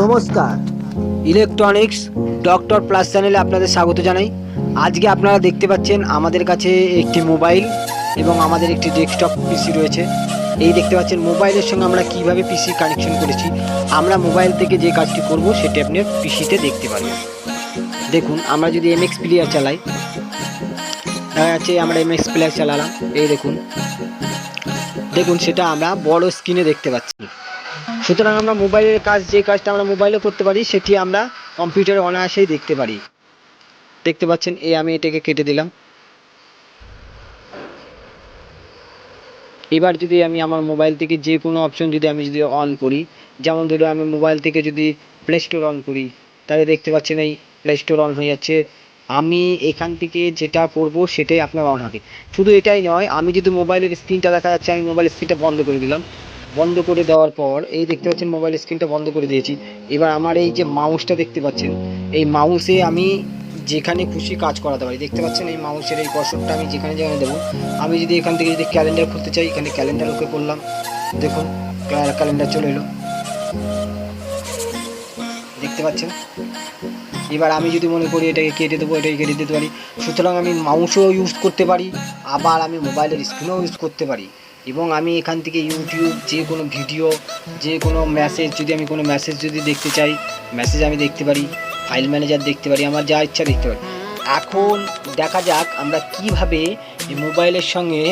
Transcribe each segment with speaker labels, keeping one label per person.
Speaker 1: নমস্কার। Electronics doctor plus চ্যানেলে আপনাদের স্বাগত জানাই। আজকে আপনারা দেখতে পাচ্ছেন আমাদের কাছে একটি মোবাইল এবং আমাদের একটি ডেস্কটপ পিসি রয়েছে। এই দেখতে পাচ্ছেন, মোবাইলের সঙ্গে আমরা কীভাবে পিসি কানেকশন করেছি, আমরা মোবাইল থেকে যে কাজটি করব, সেটি আপনি পিসিতে দেখতে পারবেন। দেখুন, আমরা যদি এমএক্স প্লেয়ার চালাই দেখা যাচ্ছে আমরা এমএক্স প্লেয়ার চালালাম। এই দেখুন। দেখুন, সেটা আমরা বড় স্ক্রিনে দেখতে পাচ্ছি। সুতরাং আমরা মোবাইলের কাজ, যে কাজটা আমরা মোবাইলে করতে পারি, সেটি আমরা কম্পিউটারে অনায়াসেই দেখতে পারি। দেখতে পাচ্ছেন, এই আমি এটাকে কেটে দিলাম। এবার যদি আমি আমার মোবাইল থেকে যে কোনো অপশন যদি আমি যদি অন করি, যেমন ধরো আমি মোবাইল থেকে যদি প্লে স্টোর অন করি, তাহলে দেখতে পাচ্ছেন এই প্লে স্টোর অন হয়ে যাচ্ছে। আমি এখান থেকে যেটা পড়ব সেটাই আপনার অন হবে শুধু এটাই নয়, আমি যদি মোবাইলের স্ক্রিনটা দেখা যাচ্ছে, আমি মোবাইলের স্ক্রিনটা বন্ধ করে দিলাম। বন্ধ করে দেওয়ার পর, এই দেখতে পাচ্ছেন মোবাইল স্ক্রিনটা বন্ধ করে দিয়েছি। এবার আমার এই যে মাউসটা দেখতে পাচ্ছেন, এই মাউসে আমি যেখানে খুশি কাজ করাতে পারি। দেখতে পাচ্ছেন এই মাউসের এই কর্সরটা আমি যেখানে যেখানে দেবো। আমি যদি এখান থেকে যদি ক্যালেন্ডার খুলতে চাই, এখানে ক্যালেন্ডার ওকে করলাম দেখুন ক্যালেন্ডার চলে এলো। দেখতে পাচ্ছেন? এবার আমি যদি মনে করি এটাকে কেটে দেবো, এটাকে কেটে দিতে পারি। সুতরাং আমি মাউসও ইউজ করতে পারি, আবার আমি মোবাইলের স্ক্রিনও ইউজ করতে পারি। এবং আমি এখান থেকে ইউটিউব যে কোনো ভিডিও যে কোনো মেসেজ যদি আমি কোনো মেসেজ যদি দেখতে চাই মেসেজ আমি দেখতে পারি ফাইল ম্যানেজার দেখতে পারি, আমার যা ইচ্ছা দেখতে পারি। এখন দেখা যাক আমরা কীভাবে মোবাইলের সঙ্গে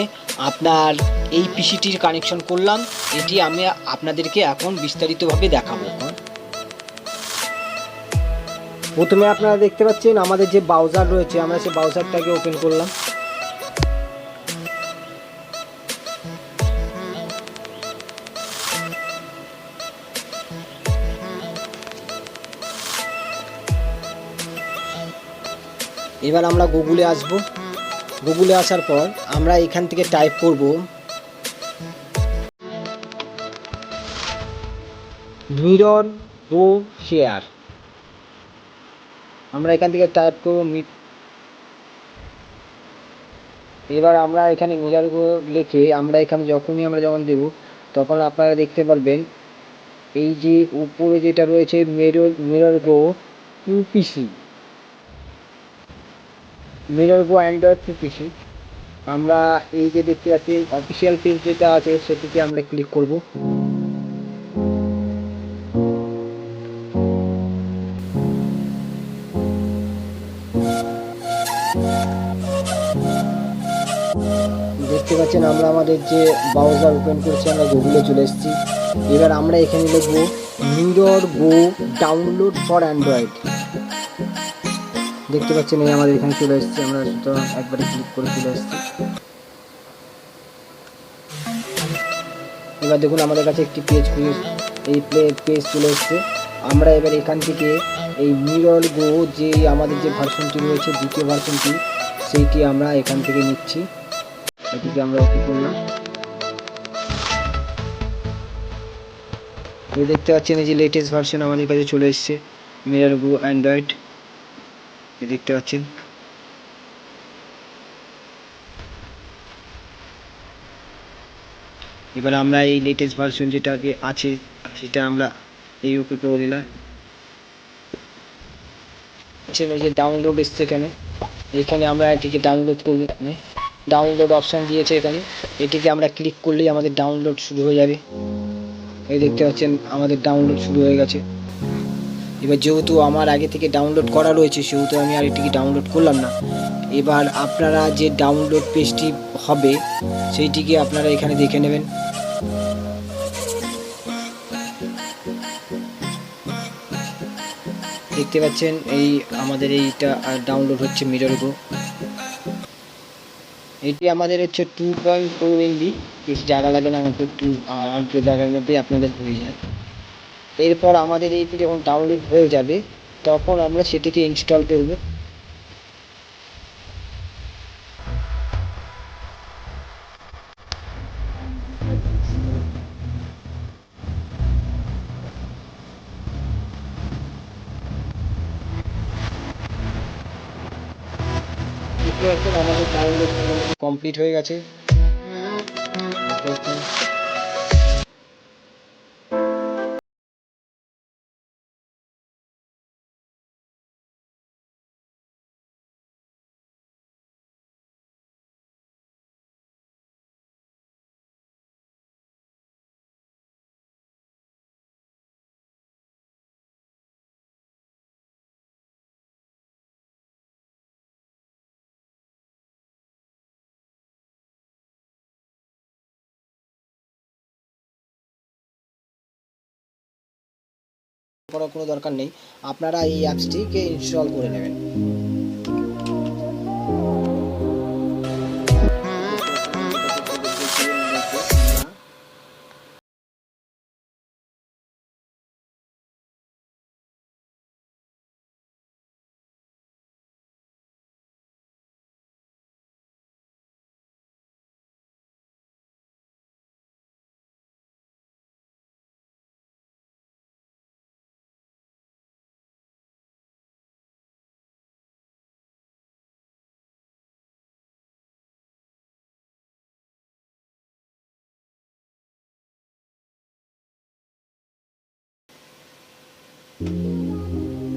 Speaker 1: আপনার এই পিসিটির কানেকশন করলাম। এটি আমি আপনাদেরকে এখন বিস্তারিতভাবে দেখাবো। প্রথমে আপনারা দেখতে পাচ্ছেন আমাদের যে ব্রাউজার রয়েছে, আমরা সেই ব্রাউজারটাকে ওপেন করলাম। এবার আমরা গুগলে আসব। গুগলে আসার পর আমরা এখান থেকে টাইপ করব। মিরর গো শেয়ার আমরা এখান থেকে টাইপ করব মিট এবার আমরা এখানে মিরর গো লিখে আমরা এখানে যখনই আমরা যখন দেব, তখন আপনারা দেখতে পারবেন এই যে উপরে যেটা রয়েছে mirror mirror go UPC mirror go Android PC আমরা এই যে দেখতে পাচ্ছি অফিসিয়াল পেজ যেটা আছে, সেটিতে আমরা ক্লিক করব। দেখতে পাচ্ছেন আমরা আমাদের যে ব্রাউজার ওপেন করছি, আমরা গুগলে চলে এসেছি। এবার আমরা এখানে লিখব mirror go download for Android দেখতে পাচ্ছেন এই আমাদের এখানে চলে এসেছে, আমরা সুতরাং একবারে ক্লিক করে চলে এসেছি। এবার দেখুন আমাদের কাছে একটি পেজ খুলে এই প্লে পেজ চলে এসেছে। আমরা এবার এখান থেকে এই মিরর গো যে আমাদের যে ভার্সনটি রয়েছে, দ্বিতীয় ভার্সনটি সেইটি আমরা এখান থেকে নিচ্ছি। এটিকে আমরা ওকে করলাম। এই দেখতে পাচ্ছেন, এই যে লেটেস্ট ভার্সন আমাদের কাছে চলে এসেছে, মিরর গো অ্যান্ড্রয়েড। এই দেখতে পাচ্ছেন। এবার আমরা এই লেটেস্ট ভার্সন যেটা আছে, সেটা আমরা এই ওকে করে দিলাম। এই যে ডাউনলোড এসছে এখানে। এখানে আমরা এটিকে ডাউনলোড করব এখানে। ডাউনলোড অপশান দিয়েছে এখানে। এটিকে আমরা ক্লিক করলেই আমাদের ডাউনলোড শুরু হয়ে যাবে। এই দেখতে পাচ্ছেন, আমাদের ডাউনলোড শুরু হয়ে গেছে। এবার যেহেতু আমার আগে থেকে ডাউনলোড করা রয়েছে, সেহেতু আমি আর এটিকে ডাউনলোড করলাম না। এবার আপনারা যে ডাউনলোড পেজটি হবে, সেইটিকে আপনারা এখানে দেখে নেবেন। দেখতে পাচ্ছেন, এই আমাদের এইটা ডাউনলোড হচ্ছে মিরর গো এটি আমাদের হচ্ছে টু পয়েন্ট ফোর এমবি বেশি জায়গা লাগে না, আমাকে টু আট জায়গার মধ্যেই আপনাদের হয়ে যায় এরপর আমাদের এইটি যখন ডাউনলোড হয়ে যাবে, তখন আমরা সেটিকে ইনস্টল করব। কমপ্লিট হয়ে গেছে। করার কোনো দরকার নেই। আপনারা এই অ্যাপসটিকে ইনস্টল করে নেবেন।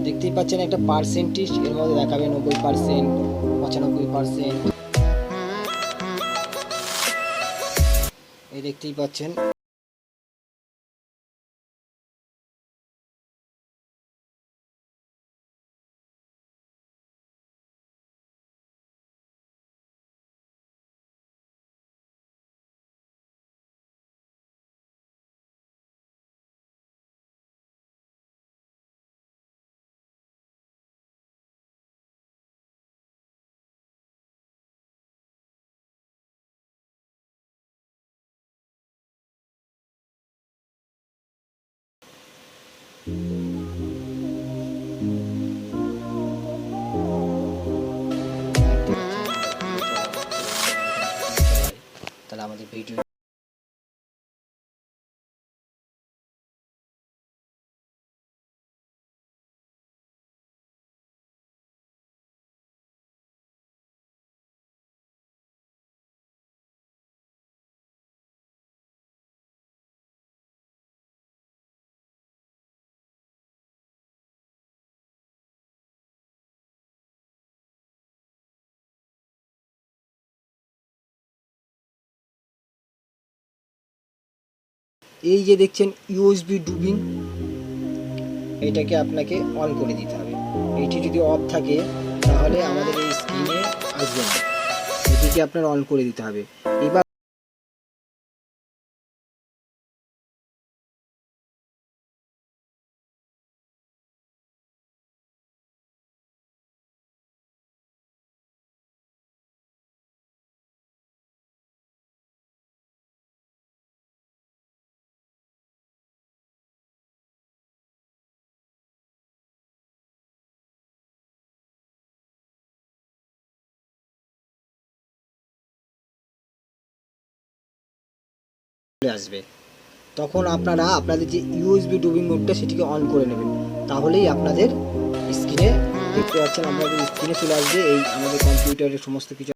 Speaker 1: দেখতেই পাচ্ছেন একটা পার্সেন্টেজ এর মধ্যে দেখাবে নব্বই পার্সেন্ট পঁচানব্বই পার্সেন্ট এই দেখতেই পাচ্ছেন। তাহলে আমাদের ভিডিও এই যে দেখছেন ইউএসবি ডুবিং এটাকে আপনাকে অন করে দিতে হবে। এটি যদি অফ থাকে, তাহলে আমাদের এই স্ক্রিনে আসবে না। এটিকে আপনার অন করে দিতে হবে। আসবে। তখন আপনারা আপনাদের যে ইউএসবি ডুবিং মোডটা সেটিকে অন করে নেবেন। তাহলেই আপনাদের স্ক্রিনে দেখতে পাচ্ছেন, আপনাদের স্ক্রিনে চলে আসবে এই আমাদের কম্পিউটারের সমস্ত কিছু।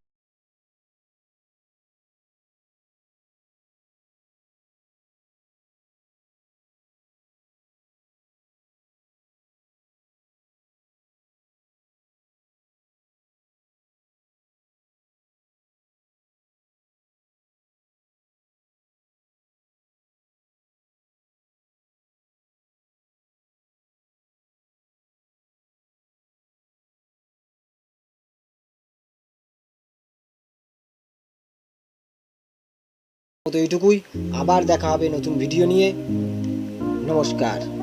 Speaker 1: তো এইটুকুই। আবার দেখা হবে নতুন ভিডিও নিয়ে। নমস্কার।